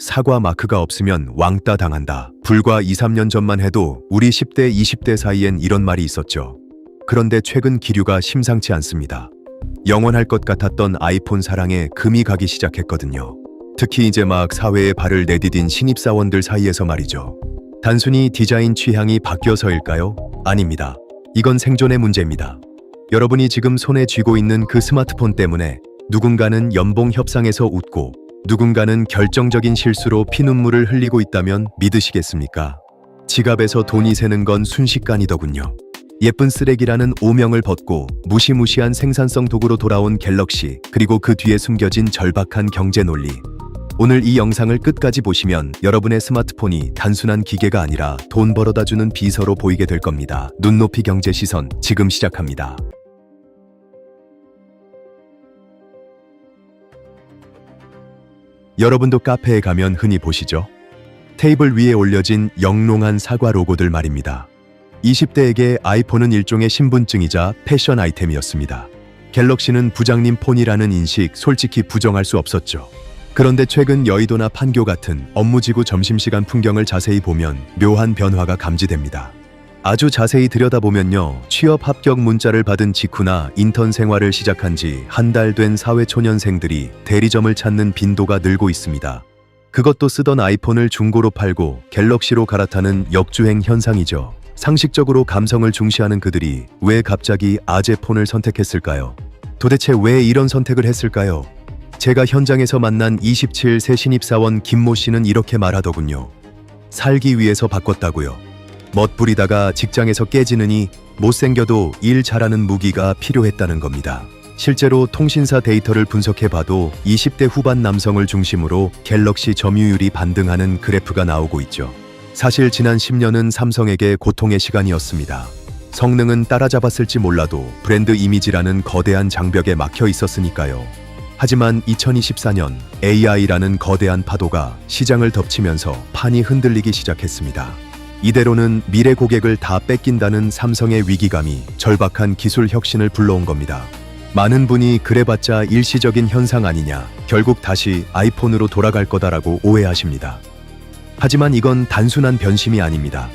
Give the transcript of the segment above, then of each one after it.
사과 마크가 없으면 왕따 당한다. 불과 2, 3년 전만 해도 우리 10대, 20대 사이엔 이런 말이 있었죠. 그런데 최근 기류가 심상치 않습니다. 영원할 것 같았던 아이폰 사랑에 금이 가기 시작했거든요. 특히 이제 막 사회에 발을 내디딘 신입사원들 사이에서 말이죠. 단순히 디자인 취향이 바뀌어서일까요? 아닙니다. 이건 생존의 문제입니다. 여러분이 지금 손에 쥐고 있는 그 스마트폰 때문에 누군가는 연봉 협상에서 웃고 누군가는 결정적인 실수로 피눈물을 흘리고 있다면 믿으시겠습니까? 지갑에서 돈이 새는 건 순식간이더군요. 예쁜 쓰레기라는 오명을 벗고 무시무시한 생산성 도구로 돌아온 갤럭시, 그리고 그 뒤에 숨겨진 절박한 경제 논리. 오늘 이 영상을 끝까지 보시면 여러분의 스마트폰이 단순한 기계가 아니라 돈 벌어다 주는 비서로 보이게 될 겁니다. 눈높이 경제 시선 지금 시작합니다. 여러분도 카페에 가면 흔히 보시죠? 테이블 위에 올려진 영롱한 사과 로고들 말입니다. 20대에게 아이폰은 일종의 신분증이자 패션 아이템이었습니다. 갤럭시는 부장님 폰이라는 인식 솔직히 부정할 수 없었죠. 그런데 최근 여의도나 판교 같은 업무지구 점심시간 풍경을 자세히 보면 묘한 변화가 감지됩니다. 아주 자세히 들여다보면요. 취업 합격 문자를 받은 직후나 인턴 생활을 시작한 지 한 달 된 사회초년생들이 대리점을 찾는 빈도가 늘고 있습니다. 그것도 쓰던 아이폰을 중고로 팔고 갤럭시로 갈아타는 역주행 현상이죠. 상식적으로 감성을 중시하는 그들이 왜 갑자기 아재 폰을 선택했을까요? 도대체 왜 이런 선택을 했을까요? 제가 현장에서 만난 27세 신입사원 김모 씨는 이렇게 말하더군요. 살기 위해서 바꿨다고요. 멋부리다가 직장에서 깨지느니 못생겨도 일 잘하는 무기가 필요했다는 겁니다. 실제로 통신사 데이터를 분석해봐도 20대 후반 남성을 중심으로 갤럭시 점유율이 반등하는 그래프가 나오고 있죠. 사실 지난 10년은 삼성에게 고통의 시간이었습니다. 성능은 따라잡았을지 몰라도 브랜드 이미지라는 거대한 장벽에 막혀 있었으니까요. 하지만 2024년 AI라는 거대한 파도가 시장을 덮치면서 판이 흔들리기 시작했습니다. 이대로는 미래 고객을 다 뺏긴다는 삼성의 위기감이 절박한 기술 혁신을 불러온 겁니다. 많은 분이 그래봤자 일시적인 현상 아니냐, 결국 다시 아이폰으로 돌아갈 거다라고 오해하십니다. 하지만 이건 단순한 변심이 아닙니다.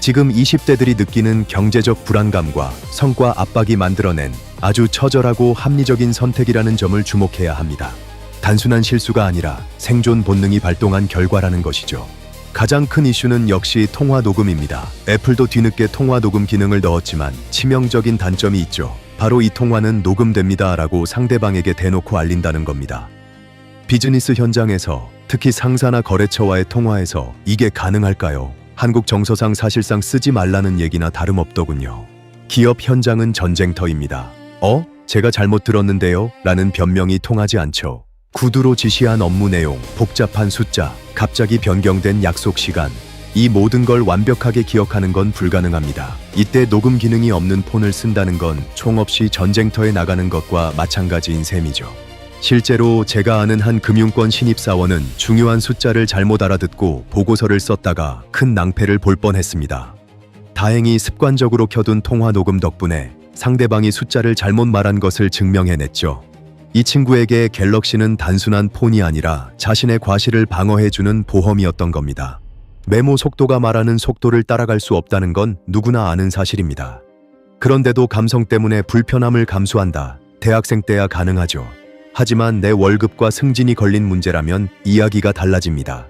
지금 20대들이 느끼는 경제적 불안감과 성과 압박이 만들어낸 아주 처절하고 합리적인 선택이라는 점을 주목해야 합니다. 단순한 실수가 아니라 생존 본능이 발동한 결과라는 것이죠. 가장 큰 이슈는 역시 통화 녹음입니다. 애플도 뒤늦게 통화 녹음 기능을 넣었지만 치명적인 단점이 있죠. 바로 이 통화는 녹음됩니다 라고 상대방에게 대놓고 알린다는 겁니다. 비즈니스 현장에서 특히 상사나 거래처와의 통화에서 이게 가능할까요? 한국 정서상 사실상 쓰지 말라는 얘기나 다름없더군요. 기업 현장은 전쟁터입니다. 어? 제가 잘못 들었는데요? 라는 변명이 통하지 않죠. 구두로 지시한 업무 내용, 복잡한 숫자, 갑자기 변경된 약속 시간. 이 모든 걸 완벽하게 기억하는 건 불가능합니다. 이때 녹음 기능이 없는 폰을 쓴다는 건 총 없이 전쟁터에 나가는 것과 마찬가지인 셈이죠. 실제로 제가 아는 한 금융권 신입사원은 중요한 숫자를 잘못 알아듣고 보고서를 썼다가 큰 낭패를 볼 뻔했습니다. 다행히 습관적으로 켜둔 통화 녹음 덕분에 상대방이 숫자를 잘못 말한 것을 증명해냈죠. 이 친구에게 갤럭시는 단순한 폰이 아니라 자신의 과실을 방어해주는 보험이었던 겁니다. 메모 속도가 말하는 속도를 따라갈 수 없다는 건 누구나 아는 사실입니다. 그런데도 감성 때문에 불편함을 감수한다. 대학생 때야 가능하죠. 하지만 내 월급과 승진이 걸린 문제라면 이야기가 달라집니다.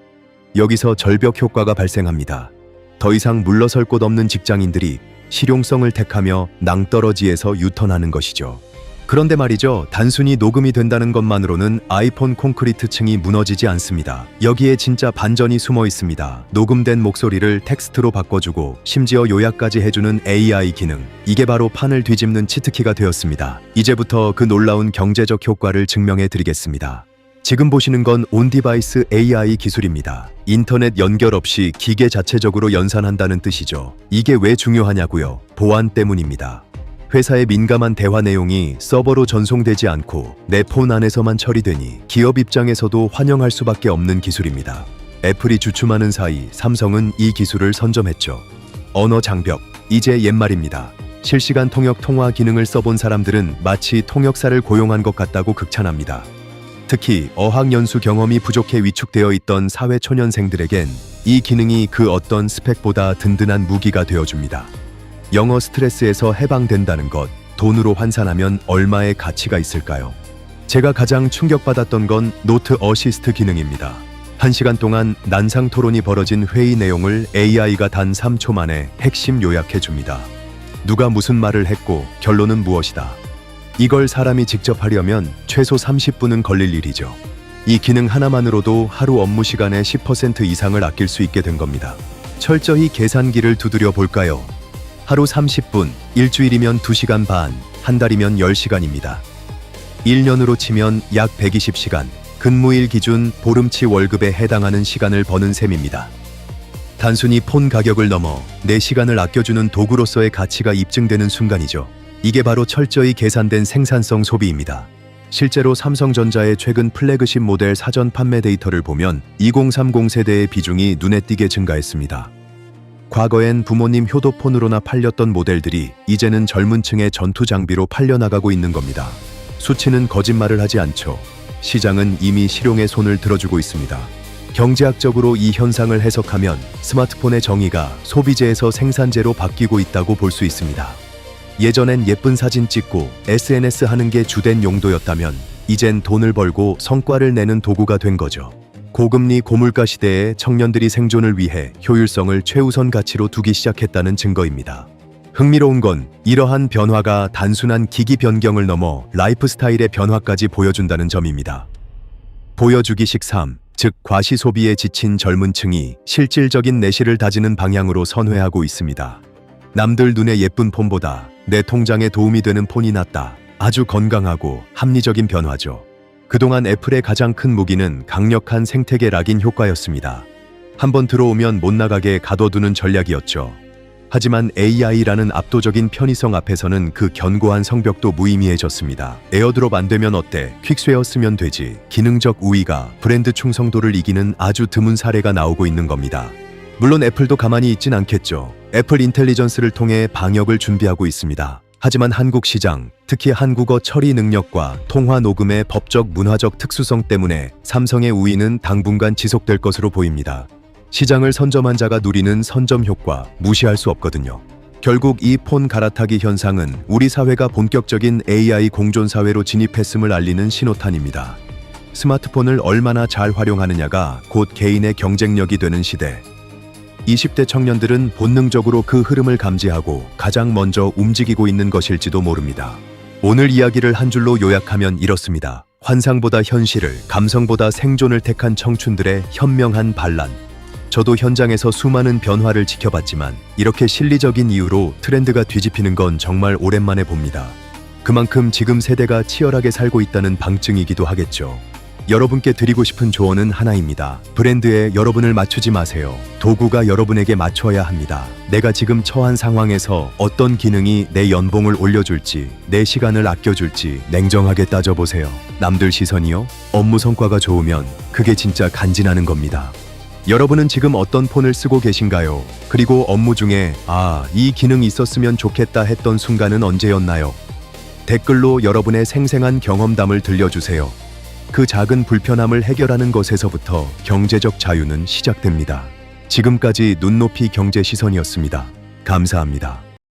여기서 절벽 효과가 발생합니다. 더 이상 물러설 곳 없는 직장인들이 실용성을 택하며 낭떠러지에서 유턴하는 것이죠. 그런데 말이죠. 단순히 녹음이 된다는 것만으로는 아이폰 콘크리트 층이 무너지지 않습니다. 여기에 진짜 반전이 숨어 있습니다. 녹음된 목소리를 텍스트로 바꿔주고 심지어 요약까지 해주는 AI 기능. 이게 바로 판을 뒤집는 치트키가 되었습니다. 이제부터 그 놀라운 경제적 효과를 증명해 드리겠습니다. 지금 보시는 건 온디바이스 AI 기술입니다. 인터넷 연결 없이 기계 자체적으로 연산한다는 뜻이죠. 이게 왜 중요하냐고요? 보안 때문입니다. 회사의 민감한 대화 내용이 서버로 전송되지 않고 내 폰 안에서만 처리되니 기업 입장에서도 환영할 수밖에 없는 기술입니다. 애플이 주춤하는 사이 삼성은 이 기술을 선점했죠. 언어 장벽, 이제 옛말입니다. 실시간 통역 통화 기능을 써본 사람들은 마치 통역사를 고용한 것 같다고 극찬합니다. 특히 어학 연수 경험이 부족해 위축되어 있던 사회 초년생들에겐 이 기능이 그 어떤 스펙보다 든든한 무기가 되어줍니다. 영어 스트레스에서 해방된다는 것, 돈으로 환산하면 얼마의 가치가 있을까요? 제가 가장 충격받았던 건 노트 어시스트 기능입니다. 한 시간 동안 난상 토론이 벌어진 회의 내용을 AI가 단 3초 만에 핵심 요약해 줍니다. 누가 무슨 말을 했고 결론은 무엇이다. 이걸 사람이 직접 하려면 최소 30분은 걸릴 일이죠. 이 기능 하나만으로도 하루 업무 시간의 10% 이상을 아낄 수 있게 된 겁니다. 철저히 계산기를 두드려 볼까요? 하루 30분, 일주일이면 2시간 반, 한 달이면 10시간입니다. 1년으로 치면 약 120시간, 근무일 기준 보름치 월급에 해당하는 시간을 버는 셈입니다. 단순히 폰 가격을 넘어 내 시간을 아껴주는 도구로서의 가치가 입증되는 순간이죠. 이게 바로 철저히 계산된 생산성 소비입니다. 실제로 삼성전자의 최근 플래그십 모델 사전 판매 데이터를 보면 2030 세대의 비중이 눈에 띄게 증가했습니다. 과거엔 부모님 효도폰으로나 팔렸던 모델들이 이제는 젊은 층의 전투 장비로 팔려나가고 있는 겁니다. 수치는 거짓말을 하지 않죠. 시장은 이미 실용의 손을 들어주고 있습니다. 경제학적으로 이 현상을 해석하면 스마트폰의 정의가 소비재에서 생산재로 바뀌고 있다고 볼 수 있습니다. 예전엔 예쁜 사진 찍고 SNS 하는 게 주된 용도였다면 이젠 돈을 벌고 성과를 내는 도구가 된 거죠. 고금리 고물가 시대에 청년들이 생존을 위해 효율성을 최우선 가치로 두기 시작했다는 증거입니다. 흥미로운 건 이러한 변화가 단순한 기기 변경을 넘어 라이프 스타일의 변화까지 보여준다는 점입니다. 보여주기식 삶, 즉 과시 소비에 지친 젊은 층이 실질적인 내실을 다지는 방향으로 선회하고 있습니다. 남들 눈에 예쁜 폰보다 내 통장에 도움이 되는 폰이 낫다. 아주 건강하고 합리적인 변화죠. 그동안 애플의 가장 큰 무기는 강력한 생태계 락인 효과였습니다. 한번 들어오면 못 나가게 가둬두는 전략이었죠. 하지만 AI라는 압도적인 편의성 앞에서는 그 견고한 성벽도 무의미해졌습니다. 에어드롭 안 되면 어때? 퀵스웨어 쓰면 되지. 기능적 우위가 브랜드 충성도를 이기는 아주 드문 사례가 나오고 있는 겁니다. 물론 애플도 가만히 있진 않겠죠. 애플 인텔리전스를 통해 방역을 준비하고 있습니다. 하지만 한국 시장, 특히 한국어 처리 능력과 통화 녹음의 법적 문화적 특수성 때문에 삼성의 우위는 당분간 지속될 것으로 보입니다. 시장을 선점한 자가 누리는 선점 효과 무시할 수 없거든요. 결국 이 폰 갈아타기 현상은 우리 사회가 본격적인 AI 공존 사회로 진입했음을 알리는 신호탄입니다. 스마트폰을 얼마나 잘 활용하느냐가 곧 개인의 경쟁력이 되는 시대. 20대 청년들은 본능적으로 그 흐름을 감지하고 가장 먼저 움직이고 있는 것일지도 모릅니다. 오늘 이야기를 한 줄로 요약하면 이렇습니다. 환상보다 현실을, 감성보다 생존을 택한 청춘들의 현명한 반란. 저도 현장에서 수많은 변화를 지켜봤지만 이렇게 실리적인 이유로 트렌드가 뒤집히는 건 정말 오랜만에 봅니다. 그만큼 지금 세대가 치열하게 살고 있다는 방증이기도 하겠죠. 여러분께 드리고 싶은 조언은 하나입니다. 브랜드에 여러분을 맞추지 마세요. 도구가 여러분에게 맞춰야 합니다. 내가 지금 처한 상황에서 어떤 기능이 내 연봉을 올려줄지, 내 시간을 아껴줄지 냉정하게 따져보세요. 남들 시선이요? 업무 성과가 좋으면 그게 진짜 간지나는 겁니다. 여러분은 지금 어떤 폰을 쓰고 계신가요? 그리고 업무 중에 아, 이 기능이 있었으면 좋겠다 했던 순간은 언제였나요? 댓글로 여러분의 생생한 경험담을 들려주세요. 그 작은 불편함을 해결하는 것에서부터 경제적 자유는 시작됩니다. 지금까지 눈높이 경제 시선이었습니다. 감사합니다.